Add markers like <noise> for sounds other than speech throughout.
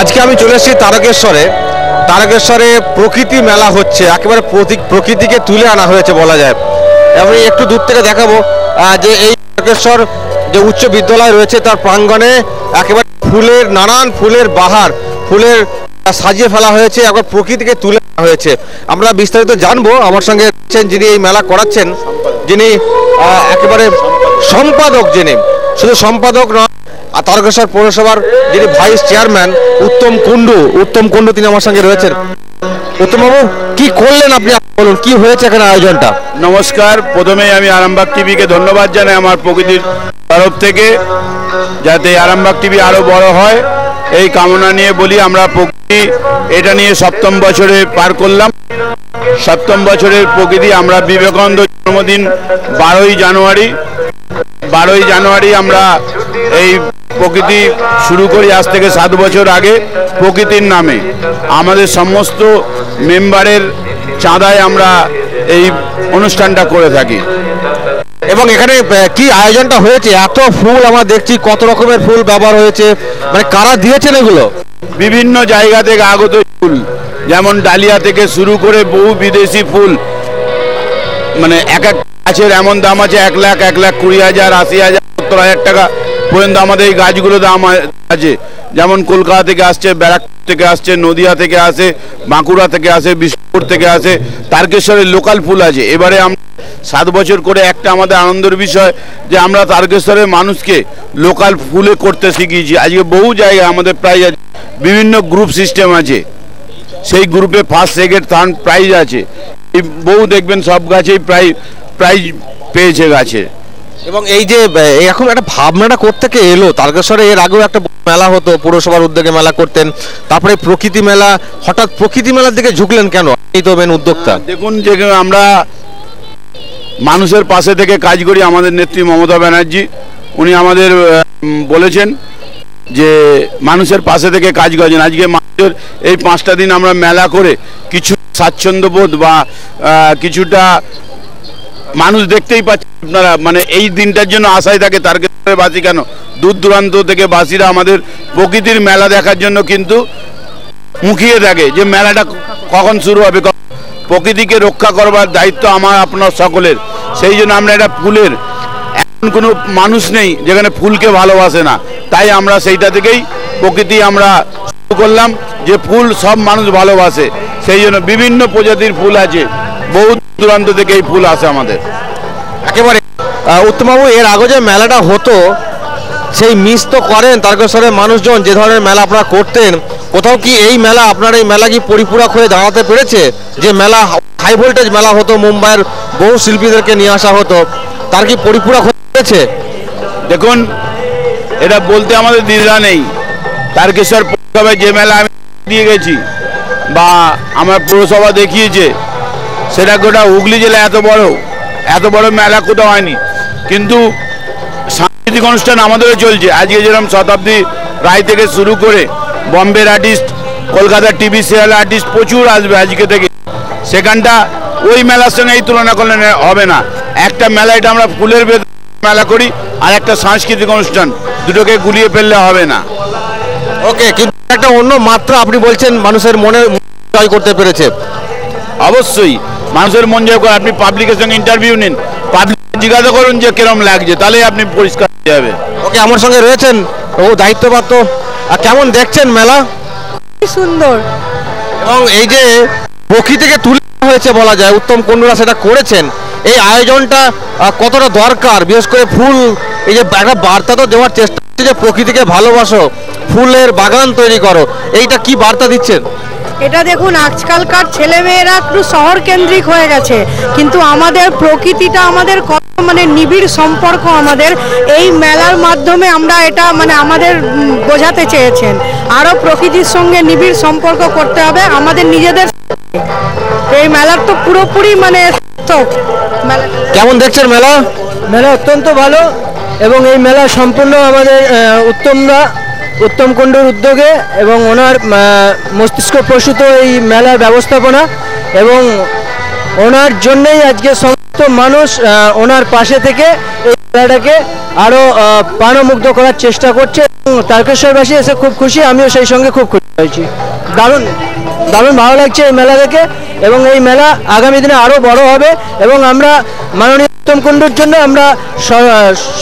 আজকে আমি চলে এসেছি তারকেশ্বরে। তারকেশ্বরে প্রকৃতি মেলা হচ্ছে, একেবারে প্রকৃতিকে তুলে আনা হয়েছে বলা যায়। আমি একটু দূর থেকে দেখাবো যে এই তারকেশ্বর যে উচ্চ বিদ্যালয় রয়েছে, তার প্রাঙ্গণে একেবারে ফুলের, নানান ফুলের বাহার, ফুলের সাজিয়ে ফেলা হয়েছে একবার প্রকৃতিকে তুলে আনা হয়েছে। আমরা বিস্তারিত জানব, আমার সঙ্গে যিনি এই মেলা করাচ্ছেন, যিনি একেবারে সম্পাদক যিনি। শুধু সম্পাদক নয়, আর তারকেশ্বর পৌরসভার যিনি ভাইস চেয়ারম্যান উত্তম কুণ্ডু উত্তম কুণ্ডু তিনি আমার সঙ্গে রয়েছেন। উত্তমবাবু, কি করলেন আপনি? বলুন, কি হয়েছে এখানে আয়োজনটা? নমস্কার, প্রথমেই আমি আরামবাগ টিভিকে ধন্যবাদ জানাই আমার প্রকৃতির তরফ থেকে, যাতে আরামবাগ টিভি আরও বড় হয়। এই কামনা নিয়ে বলি, আমরা প্রকৃতি, এটা নিয়ে সপ্তম বছরে পার করলাম। সপ্তম বছরের প্রকৃতি, আমরা বিবেকানন্দ জন্মদিন বারোই জানুয়ারি বারোই জানুয়ারি আমরা এই প্রকৃতি শুরু করি আজ থেকে সাত বছর আগে প্রকৃতির নামে। আমাদের সমস্ত মেম্বারের চাঁদায় আমরা এই অনুষ্ঠানটা করে থাকি। এবং এখানে কি আয়োজনটা হয়েছে? এত ফুল আমরা দেখছি কত রকমের ফুল ব্যবহার হয়েছে। মানে কারা দিয়েছেন এগুলো? বিভিন্ন জায়গা থেকে আগত ফুল যেমন ডালিয়া থেকে শুরু করে বহু বিদেশি ফুল। মানে এক এক গাছের এমন দাম আছে, এক লাখ এক লাখ কুড়ি হাজার, আশি হাজার, সত্তর হাজার টাকা পর্যন্ত আমাদের এই গাছগুলো দাম আছে। যেমন কলকাতা থেকে আসছে, ব্যারাকপুর থেকে আসছে, নদিয়া থেকে আসে, বাঁকুড়া থেকে আসে, বিষ্ণুপুর থেকে আসে তারকেশ্বরের লোকাল ফুল আছে। এবারে আমরা সাত বছর করে একটা আমাদের আনন্দের বিষয় যে আমরা তারকেশ্বরের মানুষকে লোকাল ফুলে করতে শিখিয়েছি। আজকে বহু জায়গায় আমাদের প্রায় আছে। বিভিন্ন গ্রুপ সিস্টেম আছে। সেই গ্রুপে ফার্স্ট সেকেন্ড থার্ড প্রাইজ আছে। বহু দেখবেন সব গাছেই প্রায় প্রাইজ পেয়েছে গাছে। এবং এই যে এখন একটা ভাবনাটা কোত্থেকে এলো? তারকেশ্বরে এর আগেও একটা মেলা হতো পৌরসভার উদ্যোগে মেলা করতেন। তারপরে প্রকৃতি মেলা হঠাৎ প্রকৃতি মেলার দিকে ঝুঁকলেন কেন? এই তো মেন উদ্যোক্তা। দেখুন যে আমরা মানুষের পাশে থেকে কাজ করি আমাদের নেত্রী মমতা ব্যানার্জি। উনি আমাদের বলেছেন যে মানুষের পাশে থেকে কাজ করেছেন আজকে মানুষের এই পাঁচটা দিন আমরা মেলা করে কিছু স্বাচ্ছন্দ্যবোধ বা আহ, কিছুটা মানুষ দেখতেই পাচ্ছে আপনারা মানে এই দিনটার জন্য আশায় থাকে তারকেশ্বরের বাসী কেন? দূর দূরান্ত থেকে বাসীরা আমাদের প্রকৃতির মেলা দেখার জন্য কিন্তু মুখিয়ে থাকে যে মেলাটা কখন শুরু হবে প্রকৃতিকে রক্ষা করবার দায়িত্ব আমার, আপনার সকলের। সেই জন্য আমরা একটা ফুলের, এমন কোনো মানুষ নেই যেখানে ফুলকে ভালোবাসে না। তাই আমরা সেইটা থেকেই প্রকৃতি আমরা শুরু করলাম যে ফুল সব মানুষ ভালোবাসে। সেই জন্য বিভিন্ন প্রজাতির ফুল আছে। বহু দূরান্ত থেকে এই ফুল আসে আমাদের। একেবারে উত্তমবাবু, এর আগে যে মেলাটা হতো, সেই মিস তো করেন, তারকেশ্বরের মানুষজন, যে ধরনের মেলা আপনারা করতেন, কোথাও কি এই মেলা, আপনার এই মেলা কি পরিপূরক হয়ে দাঁড়াতে পেরেছে? যে মেলা হাই ভোল্টেজ মেলা হতো, মুম্বাইয়ের বহু শিল্পীদেরকে নিয়ে আসা হতো, তার কি পরিপূরক হয়ে পেরেছে? দেখুন, এটা বলতে আমাদের দ্বিধা নেই। তারকেশ্বর পৌরসভায় যে মেলা আমি দিয়ে গেছি, বা আমার পৌরসভা দেখিয়েছে সেটা গোটা হুগলি জেলা এত বড় এত বড় মেলা কোথাও হয়নি। কিন্তু সাংস্কৃতিক অনুষ্ঠান আমাদেরও চলছে। আজকে যেরকম শতাব্দী রায় থেকে শুরু করে বম্বের আর্টিস্ট কলকাতার টিভি সিরিয়াল আর্টিস্ট প্রচুর আসবে আজকে থেকে। সেখানটা ওই মেলার সঙ্গে এই তুলনা করলে হবে না। একটা মেলা এটা আমরা ফুলের ভেতর মেলা করি আর একটা সাংস্কৃতিক অনুষ্ঠান দুটোকে গুলিয়ে ফেললে হবে না। ওকে কিন্তু একটা অন্য মাত্রা আপনি বলছেন মানুষের মনে জয় করতে পেরেছে। অবশ্যই। মানুষের মন জয় করে আপনি পাবলিকের সঙ্গে ইন্টারভিউ নিন। পাবলিক জিজ্ঞাসা করুন যে কিরম লাগছে তাহলেই আপনি পরিষ্কার হয়ে যাবে। ওকে আমার সঙ্গে রয়েছেন ও দায়িত্বপ্রাপ্ত। আর কেমন দেখছেন মেলা? সুন্দর। এবং এই যে প্রকৃতিকে তুলে হয়েছে বলা যায় উত্তম কুণ্ডুরা সেটা করেছেন। এই আয়োজনটা কতটা দরকার? বিশেষ করে ফুল এই যে একটা বার্তা তো দেওয়ার চেষ্টা হচ্ছে যে প্রকৃতিকে ভালোবাসো ফুলের বাগান তৈরি করো। এইটা কি বার্তা দিচ্ছেন? এটা দেখুন আজকালকার ছেলেমেয়েরা একটু শহর কেন্দ্রিক হয়ে গেছে। কিন্তু আমাদের প্রকৃতিটা আমাদের কত মানে নিবিড় সম্পর্ক আমাদের এই মেলার মাধ্যমে আমরা এটা মানে আমাদের বোঝাতে চেয়েছেন। আরও প্রকৃতির সঙ্গে নিবিড় সম্পর্ক করতে হবে আমাদের নিজেদের এই মেলার তো পুরোপুরি মানে কেমন দেখছেন মেলা? মেলা অত্যন্ত ভালো এবং এই মেলা সম্পূর্ণ আমাদের উত্তমরা উত্তম কুণ্ডুর উদ্যোগে এবং ওনার মস্তিষ্ক প্রসূত এই মেলার ব্যবস্থাপনা এবং ওনার জন্যই আজকে তো মানুষ ওনার পাশে থেকে এই মেলাটাকে আরও প্রাণমুগ্ধ করার চেষ্টা করছে তারকেশ্বরবাসী এসে খুব খুশি, আমিও সেই সঙ্গে খুব খুশি হয়েছি। দারুণ দারুণ ভালো লাগছে এই মেলা দেখে এবং এই মেলা আগামী দিনে আরও বড় হবে এবং আমরা মাননীয় উত্তম কুণ্ডুর জন্য আমরা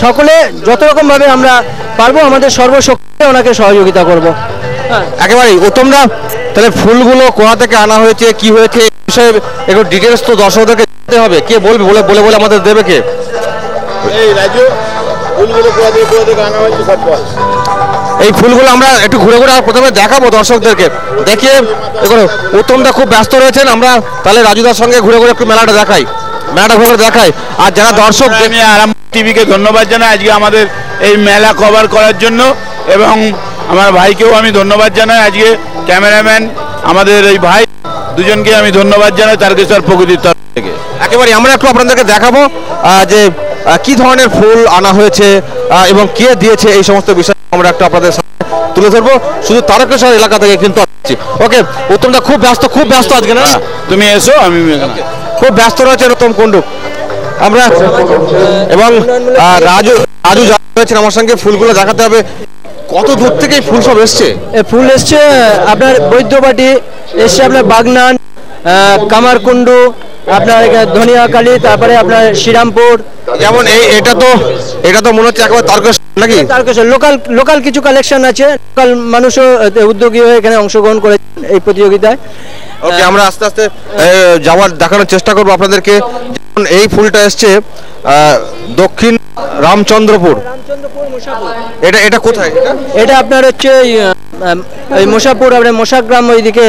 সকলে যত রকমভাবে আমরা পারব, আমাদের সর্বশক্তি ওনাকে সহযোগিতা করব। হ্যাঁ। একেবারেই। উত্তমরা তাহলে ফুলগুলো কোথা থেকে আনা হয়েছে কি হয়েছে এই বিষয়ে একটু ডিটেলস তো দর্শকদেরকে জানতে হবে। কে বলবে বলে বলে বলে আমাদের দেবে কে? এই রাজু ফুলগুলো কোথা থেকে কোথা থেকে আনা হয়েছে সব এই ফুলগুলো আমরা একটু ঘুরে ঘুরে প্রথমে দেখাবো দর্শকদেরকে। দেখিয়ে দেখুন উত্তমদা খুব ব্যস্ত রয়েছেন আমরা তাহলে রাজুদার সঙ্গে ঘুরে ঘুরে একটু মেলাটা দেখাই। মেলাটা ঘুরে দেখাই। আর যারা দর্শক আরাম টিভিকে ধন্যবাদ জানাই আজকে আমাদের এই মেলা কভার করার জন্য এবং আমার ভাইকেও আমি ধন্যবাদ জানাই। আজকে ক্যামেরাম্যান আমাদের এই ভাই দুজনকে আমি ধন্যবাদ জানাই তারকেশ্বর প্রকৃতির তরফ থেকে। একেবারে আমরা একটু আপনাদেরকে দেখাবো যে কি ধরনের ফুল আনা হয়েছে এবং কে দিয়েছে এই সমস্ত বিষয় আমরা একটু আপনাদের সামনে তুলে ধরবো। শুধু তারকেশ্বর এলাকা থেকে কিন্তু আসছি। ওকে উত্তমদা খুব ব্যস্ত খুব ব্যস্ত আজকে না? হ্যাঁ, তুমি এসো আমি খুব ব্যস্ত রয়েছেন উত্তম কুণ্ডু। আমরা এবং রাজু রাজু যা আমার সঙ্গে, ফুলগুলো দেখাতে হবে। কত দূর থেকে ফুল সব এসছে? ফুল এসছে, আপনার বৈদ্যবাটি, এসছে আপনার বাগনান কামারকুন্ডু কামারকুণ্ডু আপনার এখানে ধনিয়াকালী তারপরে আপনার শ্রীরামপুর। যেমন এই এটা তো এটা তো মনে হচ্ছে একেবারে তারকেশ্বর নাকি? তারকেশ্বর লোকাল লোকাল কিছু কালেকশন আছে। লোকাল মানুষও উদ্যোগী হয়ে এখানে অংশগ্রহণ করেছেন এই প্রতিযোগিতায়। ওকে আমরা আস্তে আস্তে যাওয়ার দেখানোর চেষ্টা করব আপনাদেরকে। এই ফুলটা এসছে দক্ষিণ রামচন্দ্রপুর। এটা এটা কোথায়? এটা? আপনার হচ্ছে এই মশাপুর আপনার মশাগ্রাম ওইদিকে।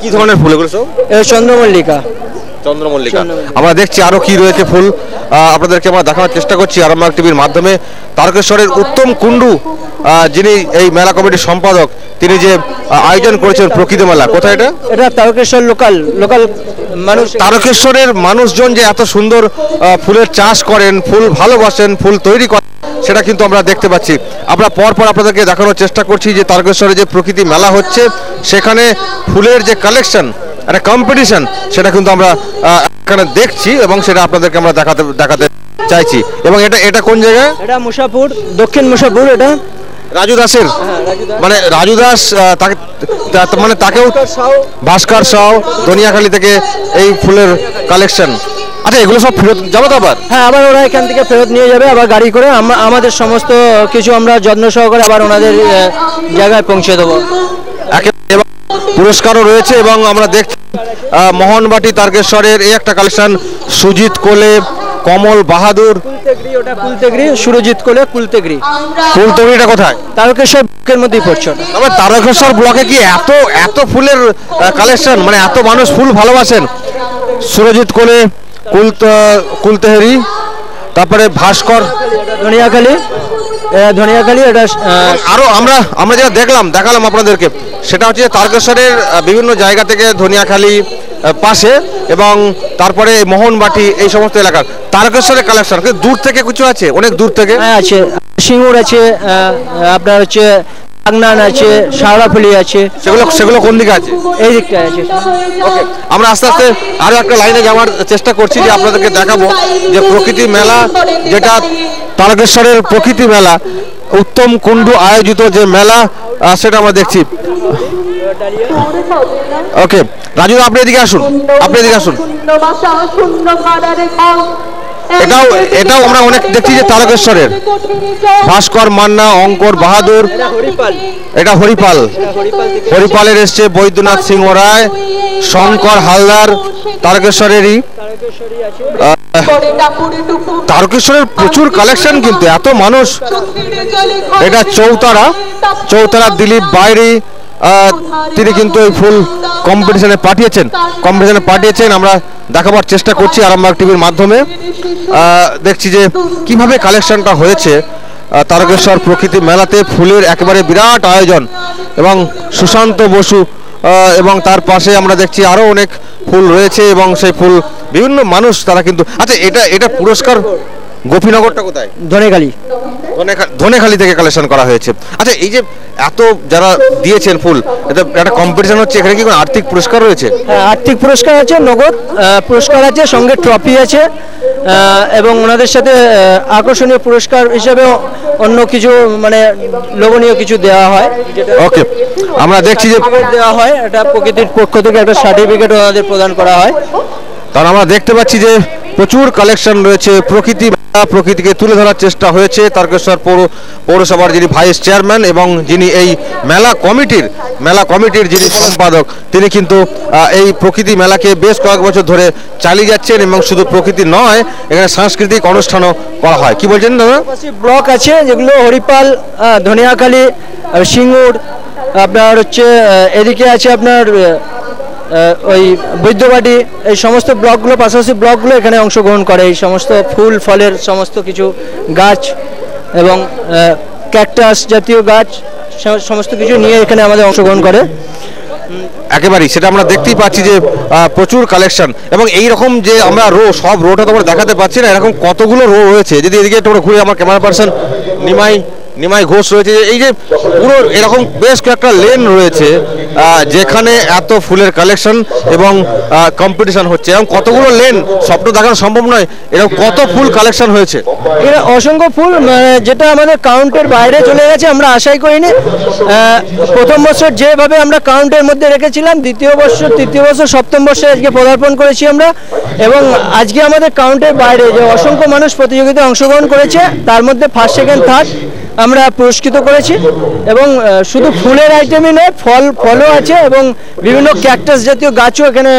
কি ধরনের ফুল এগুলো সব? চন্দ্রমল্লিকা। চন্দ্রমল্লিকা। আমরা দেখছি আরও কি রয়েছে ফুল। আপনাদেরকে আমরা দেখানোর চেষ্টা করছি আরামবাগ টিভির মাধ্যমে। তারকেশ্বরের উত্তম কুণ্ডু যিনি এই মেলা কমিটির সম্পাদক তিনি যে আয়োজন করেছেন প্রকৃতি মেলা কোথায় এটা? এটা তারকেশ্বর লোকাল লোকাল মানুষ তারকেশ্বরের মানুষজন যে এত সুন্দর ফুলের চাষ করেন ফুল ভালোবাসেন ফুল তৈরি করেন সেটা কিন্তু আমরা দেখতে পাচ্ছি। আমরা পর পর আপনাদেরকে দেখানোর চেষ্টা করছি যে তারকেশ্বরে যে প্রকৃতি মেলা হচ্ছে সেখানে ফুলের যে কালেকশন একটা কম্পিটিশন সেটা কিন্তু আমরা এখানে দেখছি এবং সেটা আপনাদেরকে আমরা দেখাতে দেখাতে চাইছি। এবং এটা এটা কোন জায়গায় এটা মুসাপুর দক্ষিণ মুসাপুর এটা। রাজু দাসের? মানে রাজু দাস তাকে মানে তাকেও ভাস্কর সাউ। দনিয়াখালী থেকে এই ফুলের কালেকশন আচ্ছা এগুলো সব ফেরত যাব তো আবার? হ্যাঁ আবার ওরা এখান থেকে ফেরত নিয়ে যাবে আবার গাড়ি করে। আম- আমাদের সমস্ত কিছু আমরা যত্ন সহকারে আবার ওনাদের জায়গায় পৌঁছে দেবো। পুরস্কারও রয়েছে এবং আমরা দেখছি মোহনবাটি তারকেশ্বরের এই একটা কালেকশন সুজিত কোলে কমল বাহাদুর। ওটা সুরজিৎ কোলে কুলতেগরি ফুল তৈরিটা কোথায়? তারকেশ্বর বুকের মধ্যেই পড়ছে তবে তারকেশ্বর ব্লকে কি এত এত ফুলের কালেকশন মানে এত মানুষ ফুল ভালোবাসেন? সুরজিৎ কোলে কুল কুলতেহেরি তারপরে ভাস্কর। ধনিয়াখালী ধনিয়াখালী এটা আহ, আরও আমরা আমরা যেটা দেখলাম দেখালাম আপনাদেরকে। সেটা হচ্ছে তারকেশ্বরের বিভিন্ন জায়গা থেকে ধনিয়াখালী পাশে এবং তারপরে মোহনবাটি এই সমস্ত এলাকার তারকেশ্বরের কালেকশন দূর থেকে কিছু আছে? অনেক দূর থেকে? হ্যাঁ আছে। সিঙ্গুর আছে আপনার হচ্ছে আছে শাওড়াফুলি আছে। সেগুলো সেগুলো কোন দিকে আছে? এই আছে। ওকে আমরা আস্তে আস্তে আরও একটা লাইনে যাওয়ার চেষ্টা করছি যে আপনাদেরকে দেখাবো যে প্রকৃতি মেলা যেটা তারকেশ্বরের প্রকৃতি মেলা উত্তম কুণ্ডু আয়োজিত যে মেলা সেটা আমরা দেখছি। ওকে রাজু আপনি এদিকে আসুন, আপনি এদিকে আসুন। এটাও এটাও আমরা অনেক দেখছি যে তারকেশ্বরের। ভাস্কর মান্না অঙ্কর বাহাদুর এটা হরিপাল। হরিপালের এসছে বৈদ্যনাথ সিংহ রায় শঙ্কর হালদার তারকেশ্বরেরই। তারকেশ্বরের প্রচুর কালেকশন কিন্তু এত মানুষ। এটা চৌতারা চৌতারা দিলীপ বাইরি তিনি কিন্তু এই ফুল কম্পিটিশনে পাঠিয়েছেন। কম্পিটিশনে পাঠিয়েছেন, আমরা দেখাবার চেষ্টা করছি আরামবাগ টিভির মাধ্যমে। দেখছি যে কীভাবে কালেকশনটা হয়েছে। তারকেশ্বর প্রকৃতি মেলাতে ফুলের একেবারে বিরাট আয়োজন এবং সুশান্ত বসু এবং তার পাশে আমরা দেখছি আরও অনেক ফুল রয়েছে এবং সেই ফুল বিভিন্ন মানুষ তারা কিন্তু আচ্ছা এটা এটা পুরস্কার গোপীনগরটা কোথায়? ধনেখা- ধনেখালি থেকে কালেকশন করা হয়েছে। আচ্ছা এই যে এত যারা দিয়েছেন ফুল এটা একটা কম্পিটিশন হচ্ছে এখানে কি কোনো আর্থিক পুরস্কার রয়েছে? হ্যাঁ, আর্থিক পুরস্কার আছে নগদ পুরস্কার আছে সঙ্গে ট্রফি আছে এবং ওনাদের সাথে আকর্ষণীয় পুরস্কার হিসেবে অন্য কিছু মানে লোভনীয় কিছু দেওয়া হয়। ওকে আমরা দেখছি যে দেওয়া হয় এটা প্রকৃতির পক্ষ থেকে একটা সার্টিফিকেট ওনাদের প্রদান করা হয়। কারণ আমরা দেখতে পাচ্ছি যে প্রচুর কালেকশন রয়েছে। প্রকৃতি প্রকৃতিকে তুলে ধরার চেষ্টা হয়েছে। তারকেশ্বর পৌর, পৌরসভার যিনি ভাইস চেয়ারম্যান এবং যিনি এই মেলা কমিটির মেলা কমিটির যিনি সম্পাদক, তিনি কিন্তু এই প্রকৃতি মেলাকে বেশ কয়েক বছর ধরে চালিয়ে যাচ্ছেন এবং শুধু প্রকৃতি নয়, এখানে সাংস্কৃতিক অনুষ্ঠানও করা হয়। কি বলছেন দাদা? ব্লক আছে, যেগুলো হরিপাল ধনিয়াখালী সিঙ্গুর, আপনার হচ্ছে এদিকে আছে আপনার ওই বৈদ্যবাটি এই সমস্ত ব্লকগুলো, পাশাপাশি ব্লকগুলো এখানে অংশগ্রহণ করে। এই সমস্ত ফুল, ফলের সমস্ত কিছু গাছ এবং ক্যাকটাস জাতীয় গাছ সমস্ত কিছু নিয়ে এখানে আমাদের অংশগ্রহণ করে। একেবারেই, সেটা আমরা দেখতেই পাচ্ছি যে প্রচুর কালেকশন এবং এই রকম যে আমরা রো, সব রোটা তো আমরা দেখাতে পাচ্ছি না, এরকম কতগুলো রো রয়েছে? যদি এদিকে তোমরা ঘুরে আমার ক্যামেরা পার্সন নিমাই নিমাই ঘোষ রয়েছে। এই যে পুরো এরকম বেশ কয়েকটা লেন রয়েছে যেখানে এত ফুলের কালেকশন এবং কম্পিটিশন হচ্ছে। এবং কতগুলো লেন সবটা দেখানো সম্ভব নয়। এরকম কত ফুল কালেকশন হয়েছে? এরা অসংখ্য ফুল মানে যেটা আমাদের কাউন্টের বাইরে চলে গেছে, আমরা আশাই করিনি। প্রথম বছর যেভাবে আমরা কাউন্টের মধ্যে রেখেছিলাম, দ্বিতীয় বছর, তৃতীয় বছর, সপ্তম বর্ষে আজকে পদার্পণ করেছি আমরা। এবং আজকে আমাদের কাউন্টের বাইরে যে অসংখ্য মানুষ প্রতিযোগিতায় অংশগ্রহণ করেছে, তার মধ্যে ফার্স্ট সেকেন্ড থার্ড আমরা পুরস্কৃত করেছি এবং শুধু ফুলের আইটেমই নয়, ফল, ফলও আছে এবং বিভিন্ন ক্যাকটাস জাতীয় গাছও এখানে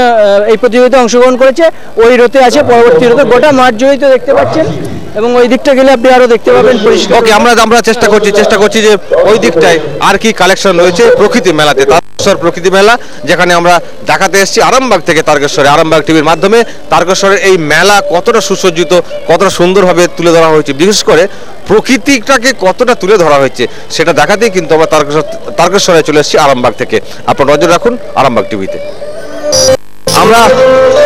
এই প্রতিযোগিতায় অংশগ্রহণ করেছে। ওই রোতে আছে, পরবর্তী রোতে গোটা মাঠ জড়িত দেখতে পাচ্ছেন। এবং ওই দিকটা গেলে আপনি আরও দেখতে পাবেন ওকে আমরা আমরা চেষ্টা করছি চেষ্টা করছি যে ওই দিকটায় আর কি কালেকশন রয়েছে প্রকৃতি মেলাতে। তারকেশ্বর প্রকৃতি মেলা যেখানে আমরা দেখাতে এসেছি আরামবাগ থেকে তারকেশ্বরে। আরামবাগ টিভির মাধ্যমে তারকেশ্বরের এই মেলা কতটা সুসজ্জিত কতটা সুন্দরভাবে তুলে ধরা হয়েছে। বিশেষ করে প্রকৃতিটাকে কতটা তুলে ধরা হয়েছে সেটা দেখাতেই কিন্তু আমরা তারকেশ্বর তারকেশ্বরে চলে এসেছি আরামবাগ থেকে। আপনার নজর রাখুন আরামবাগ টিভিতে। আমরা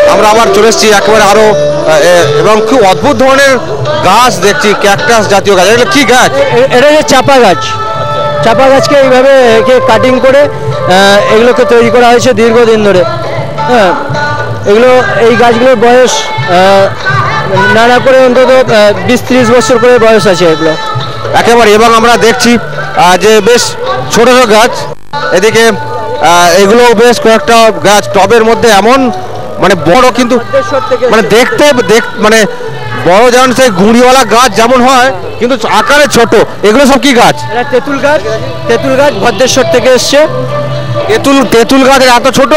আমরা আবার চলে এসেছি একেবারে আরও আহ, এ- এবং খুব অদ্ভুত ধরনের গাছ দেখছি ক্যাকটাস জাতীয় গাছ। এগুলো কি গাছ? এটা হচ্ছে চাপা গাছ। চাপা গাছকে এইভাবে একে কাটিং করে এগুলোকে তৈরি করা হয়েছে দীর্ঘদিন ধরে। হ্যাঁ এগুলো এই গাছগুলোর বয়স নানা করে অন্তত বিশ ত্রিশ বছর করে বয়স আছে এগুলো। একেবারে এবং আমরা দেখছি যে বেশ ছোট ছোট গাছ। এদিকে এগুলো বেশ কয়েকটা গাছ টবের মধ্যে এমন মানে বড় কিন্তু মানে দেখতে দেখ মানে বড় যেমন সেই গুঁড়িওয়ালা গাছ যেমন হয় কিন্তু আকারে ছোট। এগুলো সব কি গাছ? তেঁতুল গাছ। তেঁতুল গাছ ভদ্রেশ্বর থেকে এসছে। তেঁতুল তেঁতুল গাছের এত ছোট?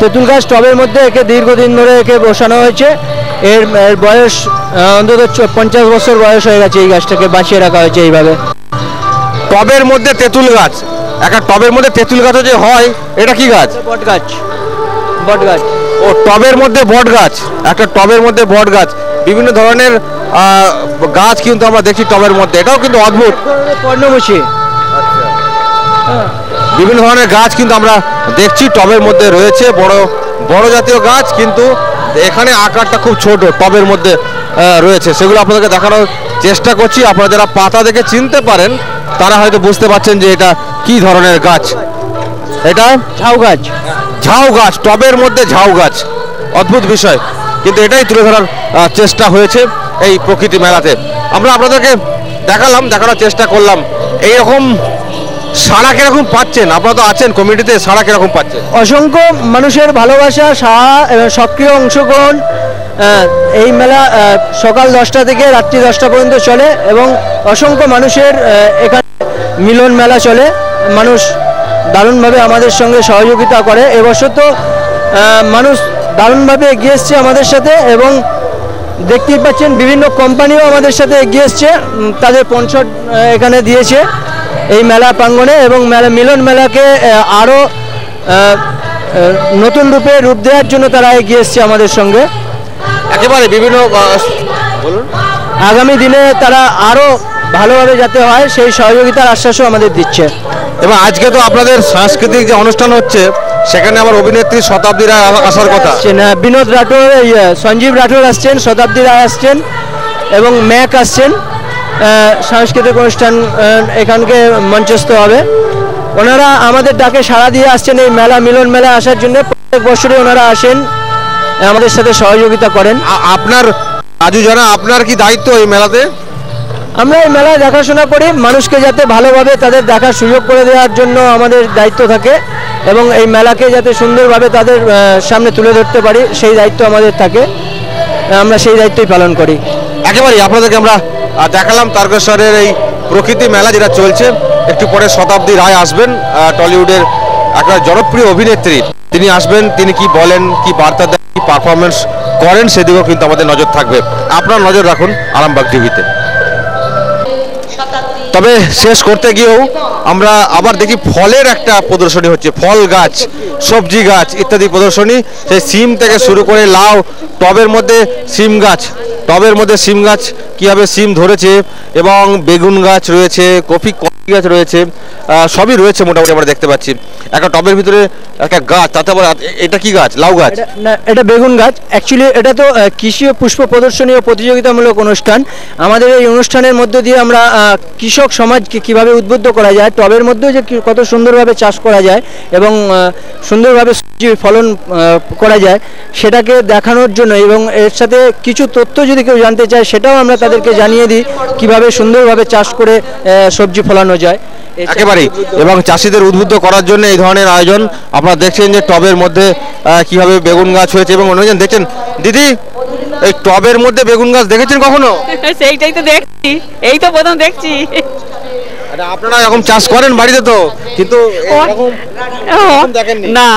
তেঁতুল গাছ টবের মধ্যে একে দীর্ঘদিন ধরে একে বসানো হয়েছে। এর এর বয়স অন্তত পঞ্চাশ বছর বয়স হয়ে গেছে এই গাছটাকে বাঁচিয়ে রাখা হয়েছে এইভাবে। টবের মধ্যে তেঁতুল গাছ। একটা টবের মধ্যে তেঁতুল গাছও যে হয় এটা কি গাছ? বট গাছ বট গাছ ও টবের মধ্যে বট গাছ একটা টবের মধ্যে বট গাছ বিভিন্ন ধরনের গাছ কিন্তু আমরা দেখছি টবের মধ্যে এটাও কিন্তু অদ্ভুত। পর্ণমুচি বিভিন্ন ধরনের গাছ কিন্তু আমরা দেখছি টবের মধ্যে রয়েছে বড় বড় জাতীয় গাছ কিন্তু এখানে আকারটা খুব ছোট টবের মধ্যে রয়েছে। সেগুলো আপনাদেরকে দেখানোর চেষ্টা করছি। আপনারা যারা পাতা দেখে চিনতে পারেন তারা হয়তো বুঝতে পারছেন যে এটা কি ধরনের গাছ। এটা? ঝাউ গাছ। ঝাউ গাছ, টবের মধ্যে ঝাউ গাছ। অদ্ভুত বিষয়। কিন্তু এটাই তুলে ধরার চেষ্টা হয়েছে এই প্রকৃতি মেলাতে। আমরা আপনাদেরকে দেখালাম, দেখানোর চেষ্টা করলাম। এইরকম সারা কীরকম পাচ্ছেন? আপনারা তো আছেন কমিটিতে, সারা কীরকম পাচ্ছেন? অসংখ্য মানুষের ভালোবাসা এবং সক্রিয় অংশগ্রহণ এই মেলা সকাল দশটা থেকে রাত্রি দশটা পর্যন্ত চলে এবং অসংখ্য মানুষের এখানে মিলন মেলা চলে। মানুষ দারুণভাবে আমাদের সঙ্গে সহযোগিতা করে। এবছর তো মানুষ দারুণভাবে এগিয়ে এসছে আমাদের সাথে এবং দেখতেই পাচ্ছেন বিভিন্ন কোম্পানিও আমাদের সাথে এগিয়ে এসছে। তাদের পঞ্চট এখানে দিয়েছে এই মেলা প্রাঙ্গণে এবং মেলা মিলন মেলাকে আহ, আরও আহ, আহ, নতুন রূপে রূপ দেওয়ার জন্য তারা এগিয়ে এসছে আমাদের সঙ্গে। একেবারে বিভিন্ন বলুন। আগামী দিনে তারা আরও ভালোভাবে যাতে হয় সেই সহযোগিতার আশ্বাসও আমাদের দিচ্ছে। এবং আজকে তো আপনাদের সাংস্কৃতিক যে অনুষ্ঠান হচ্ছে সেখানে আমার অভিনেত্রী শতাব্দী রায় আসার কথা। আহ, বিনোদ রাঠোর সঞ্জীব রাঠোর আসছেন শতাব্দী রায় আসছেন এবং ম্যাক আসছেন। সাংস্কৃতিক অনুষ্ঠান এখানকে মঞ্চস্থ হবে। ওনারা আমাদের ডাকে সাড়া দিয়ে আসছেন এই মেলা মিলন মেলা আসার জন্য। প্রত্যেক বছরই ওনারা আসেন আমাদের সাথে সহযোগিতা করেন। আপনার রাজু জানা আপনার কি দায়িত্ব এই মেলাতে? আমরা এই মেলায় দেখাশোনা করি, মানুষকে যাতে ভালোভাবে তাদের দেখার সুযোগ করে দেওয়ার জন্য আমাদের দায়িত্ব থাকে এবং এই মেলাকে যাতে সুন্দরভাবে তাদের সামনে তুলে ধরতে পারি, সেই দায়িত্ব আমাদের থাকে। আমরা সেই দায়িত্বই পালন করি। একেবারেই আপনাদেরকে আমরা দেখালাম তারকেশ্বরের এই প্রকৃতি মেলা যেটা চলছে। একটু পরে শতাব্দী রায় আসবেন টলিউডের একটা জনপ্রিয় অভিনেত্রী। তিনি আসবেন, তিনি কি বলেন, কি বার্তা দেন, কি পারফরমেন্স করেন, সেদিকেও কিন্তু আমাদের নজর থাকবে। আপনার নজর রাখুন আরামবাগ টিভিতে। তবে শেষ করতে গিয়েও আমরা আবার দেখি ফলের একটা প্রদর্শনী হচ্ছে, ফল গাছ, সবজি গাছ ইত্যাদি প্রদর্শনী। সেই সিম থেকে শুরু করে লাউ, টবের মধ্যে সিম গাছ, টবের মধ্যে সিম গাছ, কীভাবে সিম ধরেছে এবং বেগুন গাছ রয়েছে কফি গাছ রয়েছে? সবই রয়েছে মোটামুটি আমরা দেখতে পাচ্ছি। একটা টবের ভিতরে একটা গাছ, তাতে আবার এটা কি গাছ? লাউ গাছ? এটা- বেগুন গাছ। অ্যাকচুয়ালি এটা তো কৃষি ও পুষ্প প্রদর্শনী ও প্রতিযোগিতামূলক অনুষ্ঠান। আমাদের এই অনুষ্ঠানের মধ্যে দিয়ে আমরা কৃষক সমাজকে কীভাবে উদ্বুদ্ধ করা যায়, টবের মধ্যেও যে কত সুন্দরভাবে চাষ করা যায় এবং সুন্দরভাবে সবজি ফলন করা যায় সেটাকে দেখানোর জন্য এবং এর সাথে কিছু তথ্য যদি কেউ জানতে চায় সেটাও আমরা তাদেরকে জানিয়ে দিই কীভাবে সুন্দরভাবে চাষ করে সবজি ফলানো যায়। একেবারেই। এবং চাষিদের উদ্বুদ্ধ করার জন্য এই ধরনের আয়োজন আপনারা দেখছেন যে টবের মধ্যে কীভাবে বেগুন গাছ হয়েছে এবং অন্যজন দেখছেন। দিদি এই টবের মধ্যে বেগুন গাছ দেখেছেন কখনো? <laughs> সেইটাই তো দেখছি। এই তো প্রথম দেখছি। আরে আপনারা এরকম চাষ করেন বাড়িতে তো কিন্তু এরকম দেখেননি? না।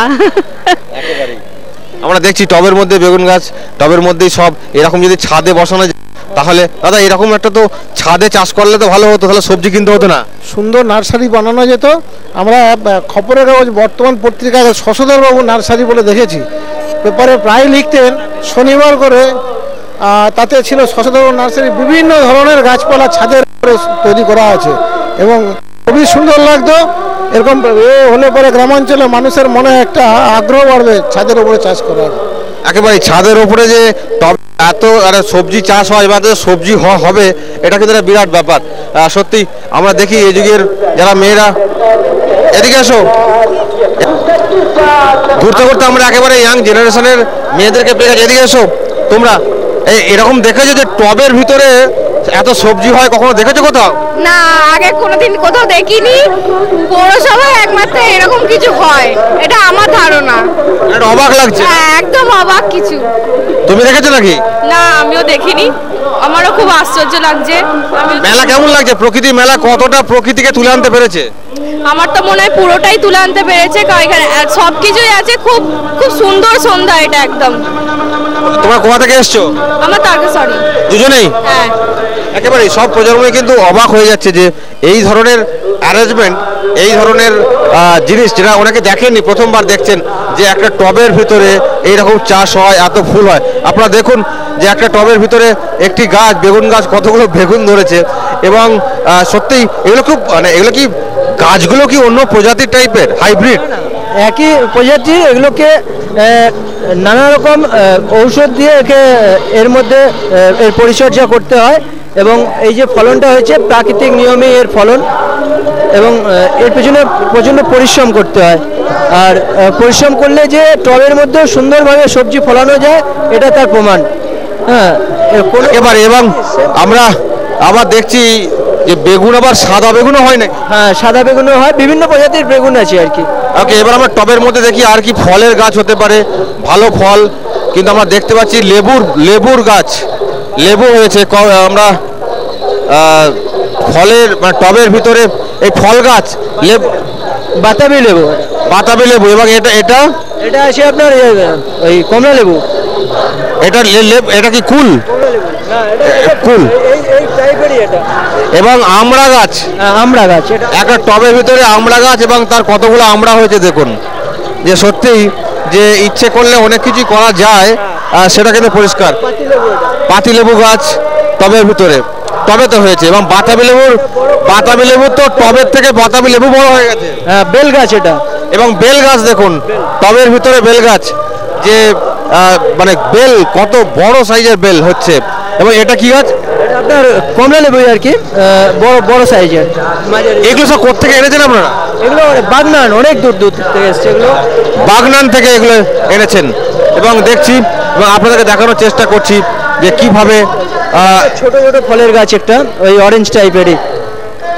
আমরা দেখছি টবের মধ্যে বেগুন গাছ টবের মধ্যেই সব এরকম যদি ছাদে বসানো যায় তাহলে দাদা এরকম একটা তো ছাদে চাষ করলে তো ভালো হতো তাহলে সবজি কিনতে হতো না। সুন্দর নার্সারি বানানো যেত। আমরা খবরের কাগজ বর্তমান পত্রিকায় শশধরবাবু নার্সারি বলে দেখেছি। পেপারে প্রায় লিখতেন শনিবার করে তাতে ছিল শশধরবাবু নার্সারি বিভিন্ন ধরনের গাছপালা ছাদের তৈরি করা আছে। এবং খুবই সুন্দর লাগতো। এরকম এ হলে পরে গ্রামাঞ্চলে মানুষের মনে একটা আগ্রহ বাড়বে ছাদের উপরে চাষ করার। একেবারে ছাদের উপরে যে এত আরে সবজি চাষ হয় বা সবজি হবে, এটা কিন্তু একটা বিরাট ব্যাপার। সত্যি আমরা দেখি এই যুগের যারা মেয়েরা, এদিকে এসো। ঘুরতে ঘুরতে আমরা একেবারে ইয়াং জেনারেশনের মেয়েদেরকে পেয়ে গেছি। এদিকে এসো। তোমরা এরকম দেখেছ যে টবের ভিতরে এত সবজি হয় কখনো দেখেছ কোথাও? না আগে কোনোদিন কোথাও দেখিনি। পৌরসভায় একমাত্র এরকম কিছু হয়। এটা আমার ধারণা। একটা অবাক লাগছে। হ্যাঁ একদম অবাক কিছু। তুমি দেখেছ নাকি? না আমিও দেখিনি। আমারও খুব আশ্চর্য লাগছে। মেলা কেমন লাগছে? প্রকৃতি মেলা কতটা প্রকৃতিকে তুলে আনতে পেরেছে? আমার তো মনে হয় পুরোটাই তুলে আনতে পেরেছে কারণ এখানে সব কিছুই আছে। খুব খুব সুন্দর সন্ধ্যা এটা একদম। তোমরা কোথা থেকে এসছো? আমার তারকে সরি দুজনেই? হ্যাঁ। একেবারে সব প্রজন্মই কিন্তু অবাক হয়ে যাচ্ছে যে এই ধরনের অ্যারেঞ্জমেন্ট এই ধরনের জিনিস যেটা অনেকে দেখেননি, প্রথমবার দেখছেন যে একটা টবের ভিতরে এইরকম চাষ হয়, এত ফুল হয়। আপনারা দেখুন যে একটা টবের ভিতরে একটি গাছ, বেগুন গাছ কতগুলো বেগুন ধরেছে এবং সত্যিই এগুলো খুব মানে এগুলো কি গাছগুলো কি অন্য প্রজাতির টাইপের হাইব্রিড একই প্রজাতি, এগুলোকে নানা রকম ঔষধ দিয়ে একে এর মধ্যে এর পরিচর্যা করতে হয় এবং এই যে ফলনটা হয়েছে, প্রাকৃতিক নিয়মে এর ফলন এবং এর পেছনে প্রচণ্ড পরিশ্রম করতে হয়। আর পরিশ্রম করলে যে টবের মধ্যে সুন্দরভাবে সবজি ফলানো যায়, এটা তার প্রমাণ। হ্যাঁ একেবারে, এবং আমরা আবার দেখছি যে বেগুন আবার সাদা বেগুনও হয় নাকি? হ্যাঁ সাদা বেগুনও হয় বিভিন্ন প্রজাতির বেগুন আছে আর কি। ওকে এবার আমরা টবের মধ্যে দেখি আর কি ফলের গাছ হতে পারে। ভালো ফল কিন্তু আমরা দেখতে পাচ্ছি লেবুর লেবুর গাছ। লেবু হয়েছে আমরা ফলের মানে টবের ভিতরে এই ফল গাছ লেবু বাতাবি লেবু। বাতাবি লেবু এবং এটা এটা? এটা আছে আপনার ওই কমলা লেবু। এটা এটা কি কুল? কুল এবং আমড়া গাছ। আমরা গাছ একটা টবের ভিতরে আমড়া গাছ এবং তার কতগুলো আমড়া হয়েছে দেখুন। যে সত্যিই যে ইচ্ছে করলে অনেক কিছু করা যায় সেটা কিন্তু পরিষ্কার। পাতি লেবু গাছ টবের ভিতরে টবে তো হয়েছে। এবং বাতাবি লেবুর বাতাবি লেবু তো টবের থেকে বাতাবি লেবু বড় হয়ে গেছে। হ্যাঁ বেল গাছ এটা। এবং বেল গাছ দেখুন টবের ভিতরে বেল গাছ। যে মানে বেল কত বড় সাইজের বেল হচ্ছে। এবং এটা কি গাছ? আপনার কমলা লেবু আর কি বড় বড় সাইজের। এগুলো সব কোথেকে এনেছেন আপনারা? এগুলো বাগনান অনেক দূর দূর থেকে এসছে এগুলো। বাগনান থেকে এগুলো এনেছেন। এবং দেখছি এবং আপনাদেরকে দেখানোর চেষ্টা করছি যে কীভাবে ছোট ছোট ফলের গাছ একটা ওই অরেঞ্জ টাইপেরই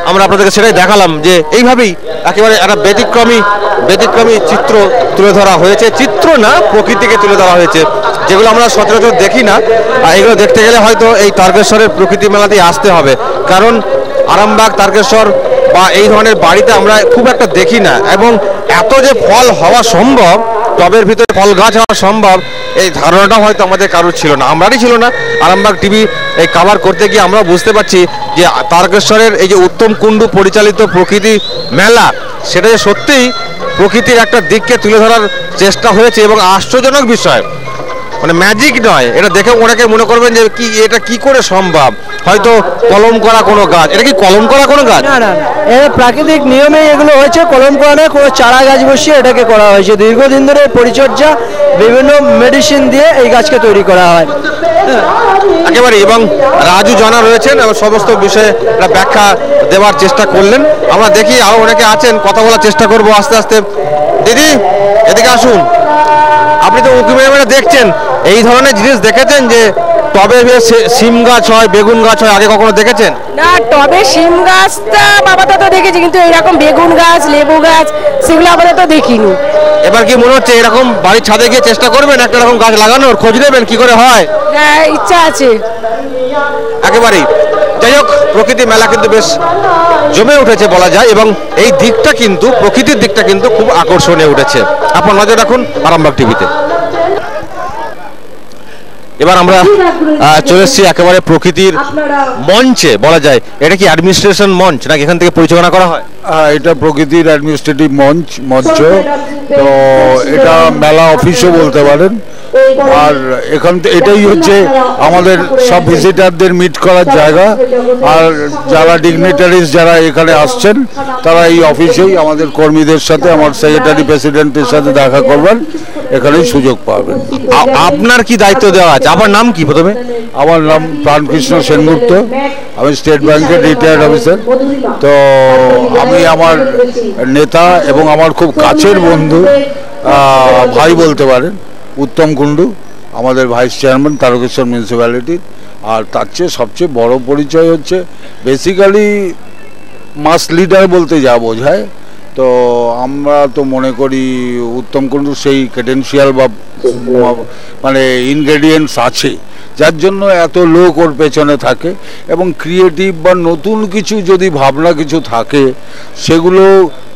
আমরা আপনাদেরকে সেটাই দেখালাম যে এইভাবেই একেবারে একটা ব্যতিক্রমী ব্যতিক্রমী চিত্র তুলে ধরা হয়েছে। চিত্র না, প্রকৃতিকে তুলে ধরা হয়েছে। যেগুলো আমরা সচরাচর দেখি না, আর এগুলো দেখতে গেলে হয়তো এই তারকেশ্বরের প্রকৃতি মেলাতেই আসতে হবে। কারণ আরামবাগ, তারকেশ্বর বা এই ধরনের বাড়িতে আমরা খুব একটা দেখি না। এবং এত যে ফল হওয়া সম্ভব টবের ভিতরে ফল গাছ হওয়া সম্ভব, এই ধারণাটা হয়তো আমাদের কারোর ছিল না। আমারই ছিল না। আরামবাগ টিভি এই কাভার করতে গিয়ে আমরা বুঝতে পারছি যে তারকেশ্বরের এই যে উত্তম কুণ্ডু পরিচালিত প্রকৃতি মেলা, সেটা যে সত্যিই প্রকৃতির একটা দিককে তুলে ধরার চেষ্টা হয়েছে এবং আশ্চর্যজনক বিষয়। মানে ম্যাজিক নয়। এটা দেখে ওনাকে মনে করবেন যে কি এটা কি করে সম্ভব? হয়তো কলম করা কোনো গাছ। এটা কি কলম করা কোনো গাছ? না না না। এটা প্রাকৃতিক নিয়মে এগুলো হয়েছে। কলম করা নয় কোনো চারা গাছ বসিয়ে এটাকে করা হয়েছে। দীর্ঘদিন ধরে পরিচর্যা বিভিন্ন মেডিসিন দিয়ে এই গাছকে তৈরি করা হয়। একেবারে এবং রাজু জানা রয়েছেন এবং সমস্ত বিষয়ে ব্যাখ্যা দেওয়ার চেষ্টা করলেন। আমরা দেখি আরও অনেকে আছেন কথা বলার চেষ্টা করব আস্তে আস্তে। দিদি এদিকে আসুন। আপনি তো উঁকি মেরে মেরে দেখছেন। এই ধরনের জিনিস দেখেছেন যে টবে সিম গাছ হয় বেগুন গাছ হয় আগে কখনো দেখেছেন? না টবে সিম গাছটা বাবা তো দেখেছি কিন্তু এরকম বেগুন গাছ লেবু গাছ সেগুলো আপাতত দেখিনি। এবার কি মনে হচ্ছে এরকম বাড়ির ছাদে গিয়ে চেষ্টা করবেন একটা রকম গাছ লাগানোর? খোঁজ নেবেন কি করে হয়? হ্যাঁ ইচ্ছা আছে। একেবারেই। যাই হোক প্রকৃতি মেলা কিন্তু বেশ জমে উঠেছে বলা যায় এবং এই দিকটা কিন্তু প্রকৃতির দিকটা কিন্তু খুব আকর্ষণীয় উঠেছে। আপনার নজর রাখুন আরামবাগ টিভিতে। এবার আমরা আহ, চলে এসেছি একেবারে প্রকৃতির মঞ্চে বলা যায়। এটা কি অ্যাডমিনিস্ট্রেশন মঞ্চ নাকি এখান থেকে পরিচালনা করা হয়? এটা প্রকৃতির অ্যাডমিনিস্ট্রেটিভ মঞ্চ মঞ্চ। তো এটা মেলা অফিসও বলতে পারেন। আর এখান থেকে এটাই হচ্ছে আমাদের সব ভিজিটারদের মিট করার জায়গা। আর যারা ডিগনিটারিজ যারা এখানে আসছেন তারা এই অফিসেই আমাদের কর্মীদের সাথে আমার সেক্রেটারি প্রেসিডেন্টের সাথে দেখা করবেন। এখানেই সুযোগ পাবেন। আপনার কি দায়িত্ব দেওয়া আছে? আপনার নাম কি প্রথমে? আমার নাম প্রাণকৃষ্ণ সেনগুপ্ত। আমি স্টেট ব্যাংকের রিটায়ার্ড অফিসার তো আমি আমার নেতা এবং আমার খুব কাছের বন্ধু ভাই বলতে পারেন। উত্তম কুণ্ডু, আমাদের ভাইস চেয়ারম্যান তারকেশ্বর মিউনিসিপ্যালিটির আর তার চেয়ে সবচেয়ে বড় পরিচয় হচ্ছে বেসিক্যালি মাস লিডার বলতে যা বোঝায়। তো আমরা তো মনে করি উত্তম কুণ্ডু সেই ক্রেডেন্সিয়াল বা মানে ইনগ্রেডিয়েন্টস আছে, যার জন্য এত লোক ওর পেছনে থাকে। এবং ক্রিয়েটিভ বা নতুন কিছু যদি ভাবনা কিছু থাকে, সেগুলো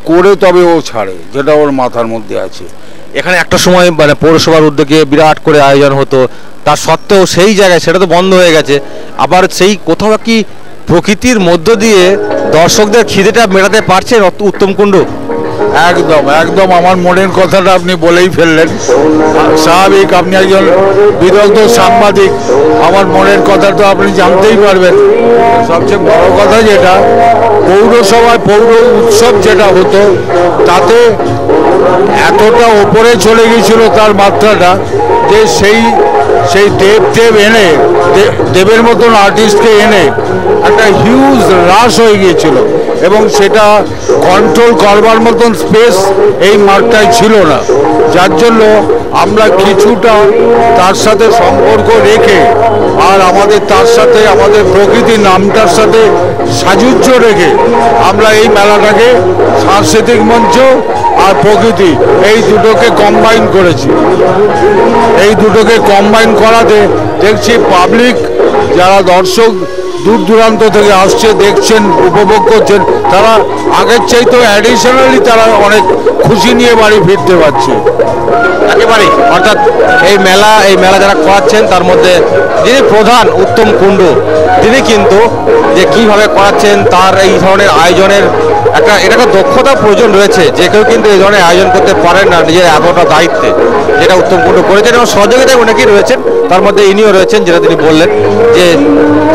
করে তবে ও ছাড়ে, যেটা ওর মাথার মধ্যে আছে। এখানে একটা সময় মানে পৌরসভার উদ্যোগে বিরাট করে আয়োজন হতো। তার সত্ত্বেও সেই জায়গায় সেটা তো বন্ধ হয়ে গেছে। আবার সেই কোথাও কি প্রকৃতির মধ্য দিয়ে দর্শকদের খিদেটা মেটাতে পারছে উত্তম কুণ্ডু একদম একদম আমার মনের কথাটা আপনি বলেই ফেললেন। স্বাভাবিক, আপনি একজন বিদগ্ধ সাংবাদিক, আমার মনের কথা তো আপনি জানতেই পারবেন। সবচেয়ে বড় কথা যেটা, পৌরসভায় পৌর উৎসব যেটা হতো, তাতে এতটা ওপরে চলে গিয়েছিল তার মাত্রাটা যে সেই সেই দেব দেব এনে দেবের মতন আর্টিস্টকে এনে একটা হিউজ হ্রাস হয়ে গিয়েছিল। এবং সেটা কন্ট্রোল করবার মতন স্পেস এই মাঠটায় ছিল না। যার জন্য আমরা কিছুটা তার সাথে সম্পর্ক রেখে আর আমাদের তার সাথে আমাদের প্রকৃতি নামটার সাথে সাযুজ্য রেখে আমরা এই মেলাটাকে সাংস্কৃতিক মঞ্চ আর প্রকৃতি এই দুটোকে কম্বাইন করেছি। এই দুটোকে কম্বাইন করাতে দেখছি পাবলিক যারা দর্শক দূর দূরান্ত থেকে আসছে, দেখছেন, উপভোগ করছেন। তারা আগের চাইতেও অ্যাডিশনালি তারা অনেক খুশি নিয়ে বাড়ি ফিরতে পারছে। একেবারেই অর্থাৎ এই মেলা এই মেলা যারা করাচ্ছেন, তার মধ্যে যিনি প্রধান উত্তম কুণ্ডু, তিনি কিন্তু যে কীভাবে করাচ্ছেন, তার এই ধরনের আয়োজনের একটা এটা একটা দক্ষতা প্রয়োজন রয়েছে। যে কেউ কিন্তু এই ধরনের আয়োজন করতে পারেন না নিজের এতটা দায়িত্বে। যেটা উত্তম কুণ্ডু করেছেন এবং সহযোগিতায় অনেকেই রয়েছেন। তার মধ্যে ইনিও রয়েছেন, যেটা তিনি বললেন যে,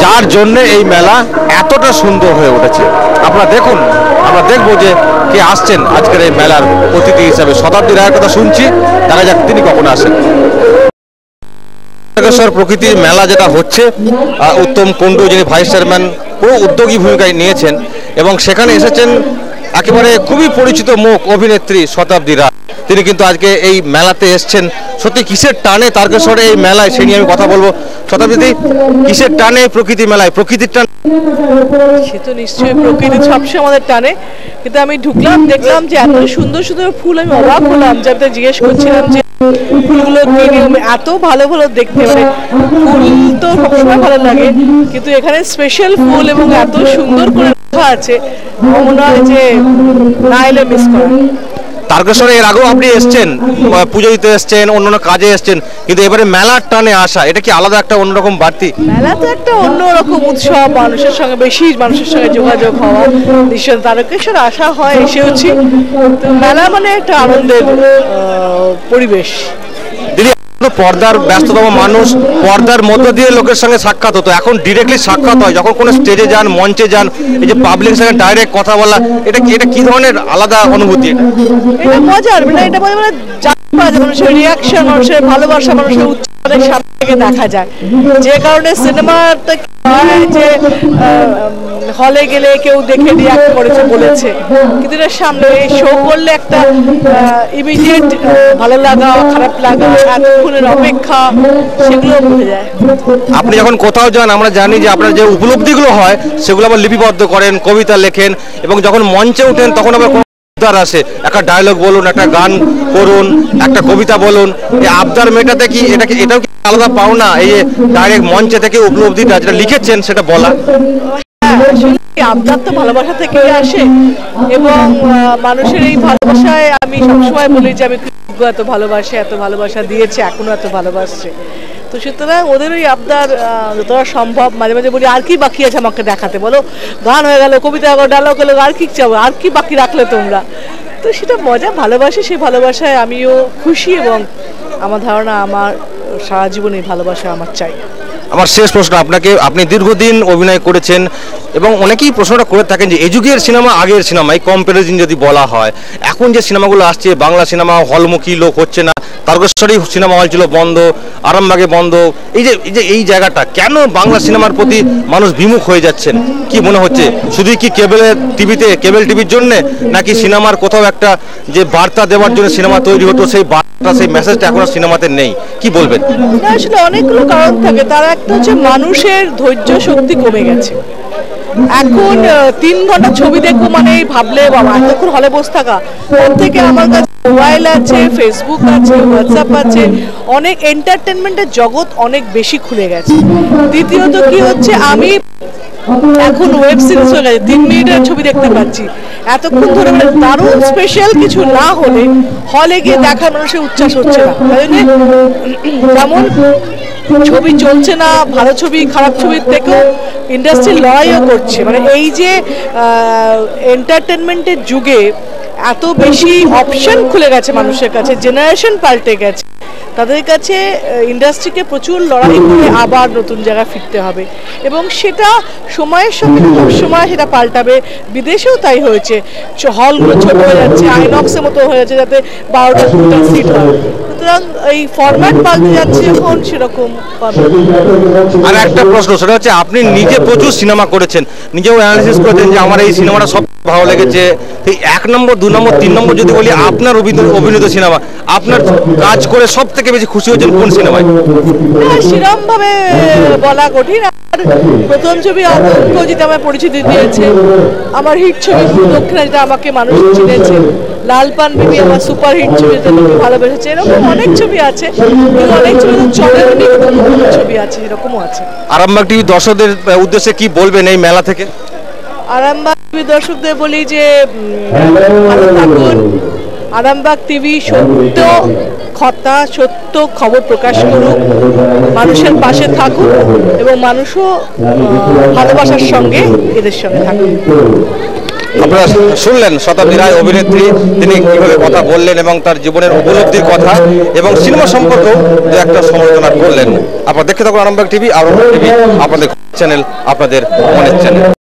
যার জন্য এই মেলা এতটা সুন্দর হয়ে উঠেছে। আপনারা দেখুন, আমরা দেখব যে কে আসছেন আজকের এই মেলার অতিথি হিসাবে। শতাব্দী রায়ের কথা শুনছি, দেখা যাক তিনি কখন আসেন প্রকৃতির মেলা যেটা হচ্ছে উত্তম কুণ্ডু যিনি ভাইস চেয়ারম্যান পুরো উদ্যোগী ভূমিকায় নিয়েছেন এবং সেখানে এসেছেন একেবারে খুবই পরিচিত মুখ অভিনেত্রী শতাব্দী রায়। তিনি কিন্তু আজকে এই মেলাতে এসছেন। সত্যি কিসের টানে তারকেশ্বরে এই মেলায় সে নিয়ে আমি কথা বলব। শতাব্দী কিসের টানে প্রকৃতি মেলায়? প্রকৃতির টান সে তো নিশ্চয়ই প্রকৃতি সবসময় আমাদের টানে। কিন্তু আমি ঢুকলাম দেখলাম যে এত সুন্দর সুন্দর ফুল আমি অবাক হলাম যে আমি জিজ্ঞেস করছিলাম যে ফুলগুলো এত ভালো ভালো দেখতে মানে ফুল তো সবসময় ভালো লাগে কিন্তু এখানে স্পেশাল ফুল এবং এত সুন্দর করে রাখা আছে মনে হয় যে না এলে মিস করা। তারকেশ্বরে এর আগেও আপনি এসছেন পুজো দিতে এসছেন, অন্য কাজে এসছেন, কিন্তু এবারে মেলার টানে আসা, এটা কি আলাদা একটা অন্যরকম বাড়তি? মেলা তো একটা অন্যরকম উৎসব, মানুষের সঙ্গে বেশি, মানুষের সঙ্গে যোগাযোগ হওয়া নিশ্চয় তারকেশ্বর আসা হয়, এসেওছি। তো মেলা মানে একটা আনন্দের পরিবেশ। পর্দার ব্যস্ততম মানুষ, পর্দার মধ্য দিয়ে লোকের সঙ্গে সাক্ষাৎ হতো এখন ডিরেক্টলি সাক্ষাৎ হয়, যখন কোনো স্টেজে যান, মঞ্চে যান, এই যে পাবলিক সঙ্গে ডাইরেক্ট কথা বলা, এটা কি এটা কি ধরনের আলাদা অনুভূতি এটা? মজার মানে এটা মানে মানুষের রিয়াকশন মানুষের ভালোবাসা মানুষের অপেক্ষা আপনি যখন কোথাও যান, আমরা জানি যে আপনার যে উপলব্ধিগুলো হয়, সেগুলো আবার লিপিবদ্ধ করেন, কবিতা লেখেন, এবং যখন মঞ্চে ওঠেন, তখন আবার আবদার আসে একটা ডায়লগ বলুন, একটা গান করুন, একটা কবিতা বলুন, এই আবদার মেটাতে কি এটা কি এটাও কি আলাদা পাও না এই ডাইরেক্ট মঞ্চে থেকে উপলব্ধিটা যেটা লিখেছেন সেটা বলা। আবদার তো ভালোবাসা থেকেই আসে এবং মানুষের এই ভালোবাসায় আমি সবসময় বলি যে আমি কৃতজ্ঞ এত ভালোবাসে এত ভালোবাসা দিয়েছে এখনও এত ভালোবাসছে। তো সুতরাং ওদের ওই আহ, যতটা সম্ভব মাঝে মাঝে বলি আর কি বাকি আছে আমাকে দেখাতে? বলো গান হয়ে গেল কবিতা হয়ে গেল ডায়লগ হলো আর কি চাও আর কি বাকি রাখলে তোমরা? তো সেটা মজা ভালোবাসি সেই ভালোবাসায় আমিও খুশি এবং আমার ধারণা আমার সারা জীবন ভালোবাসা আমার চাই। আমার শেষ প্রশ্ন আপনাকে, আপনি দীর্ঘদিন অভিনয় করেছেন এবং অনেকেই প্রশ্নটা করে থাকেন যে এই যুগের সিনেমা আগের সিনেমা এই কম্পারিজন যদি বলা হয়, এখন যে সিনেমাগুলো আসছে, বাংলা সিনেমা হলমুখী লোক হচ্ছে না। তারকেশ্বরী সিনেমা হল ছিল বন্ধ, আরামবাগে বন্ধ। এই যে এই যে এই জায়গাটা, কেন বাংলা সিনেমার প্রতি মানুষ বিমুখ হয়ে যাচ্ছেন? কি মনে হচ্ছে? শুধুই কি কেবলের টিভিতে, কেবল টিভির জন্যে? নাকি সিনেমার কোথাও একটা যে বার্তা দেওয়ার জন্য সিনেমা তৈরি হতো, সেই বার্তা, সেই মেসেজটা এখন সিনেমাতে নেই? কি বলবেন? আসলে অনেকগুলো কারণ থাকে। তার একটা হচ্ছে মানুষের ধৈর্য শক্তি কমে গেছে। এখন তিন ঘণ্টা ছবি দেখব মানে ভাবলে বাবা, এতক্ষণ হলে বসে থাকা। ওর থেকে আমার কাছে মোবাইল আছে ফেসবুক আছে হোয়াটসঅ্যাপ আছে। অনেক এন্টারটেনমেন্টের জগৎ অনেক বেশি খুলে গেছে। দ্বিতীয়ত কি হচ্ছে, আমি এখন ওয়েব সিরিজ হয়ে গেছে তিন মিনিটের ছবি দেখতে পাচ্ছি। এতক্ষণ ধরে মানে দারুণ স্পেশাল কিছু না হলে হলে গিয়ে দেখার মানুষের উচ্ছ্বাস হচ্ছে না যেমন ছবি চলছে না, ভালো ছবি, খারাপ ছবির থেকেও ইন্ডাস্ট্রি লড়াইও করছে। মানে এই যে এন্টারটেনমেন্টের যুগে এত বেশি অপশন খুলে গেছে মানুষের কাছে জেনারেশন পাল্টে গেছে। তাদের কাছে ইন্ডাস্ট্রিকে প্রচুর লড়াই করে আবার নতুন জায়গায় ফিরতে হবে। এবং সেটা সময়ের সঙ্গে সময় সেটা পাল্টাবে। বিদেশেও তাই হয়েছে। হলগুলো ছোট হয়ে যাচ্ছে আইনক্সের মতো হয়ে যাচ্ছে যাতে বারোটা দুটা সিট হয়। সুতরাং এই ফরম্যাট পাল্টে যাচ্ছে যখন সেরকম আর একটা প্রশ্ন সেটা হচ্ছে আপনি নিজে প্রচুর সিনেমা করেছেন। নিজেও অ্যানালিসিস করেছেন যে আমার এই সিনেমাটা সব ভালো লেগেছে। এই এক নম্বর দু নম্বর তিন নম্বর যদি বলি আপনার অভিনীত অভিনীত সিনেমা আপনার কাজ করে সব থেকে বেশি খুশি হয়েছেন কোন সিনেমায়? না সেরম ভাবে বলা কঠিন। প্রথম ছবি আতঙ্ক যেটা আমার পরিচিতি দিয়েছে। আমার হিট ছবি দক্ষিণা যেটা আমাকে মানুষ চিনেছে। লাল পান বিবি আমার সুপার হিট ছবি যেটা লোকে ভালোবেসেছে। এরকম অনেক ছবি আছে। অনেক ছবি তো চলেও নি কোনো ছবি আছে এরকমও আছে। আরামবাগ টিভি দর্শকদের উদ্দেশ্যে কি বলবেন এই মেলা থেকে? আরামবাগ টিভি দর্শকদের বলি যে ভালো থাকুন। আরামবাগ টিভি সত্য কথা সত্য খবর প্রকাশ করুক। মানুষের পাশে থাকুক এবং মানুষও ভালোবাসার সঙ্গে এদের সঙ্গে থাকুক। আপনারা শুনলেন শতাব্দী রায় অভিনেত্রী তিনি কীভাবে কথা বললেন এবং তার জীবনের উপলব্ধির কথা এবং সিনেমা সম্পর্কেও দু একটা সমালোচনা করলেন। আপনারা দেখতে থাকুন আরামবাগ টিভি আরামবাগ টিভি আপনাদের চ্যানেল আপনাদের মনের চ্যানেল।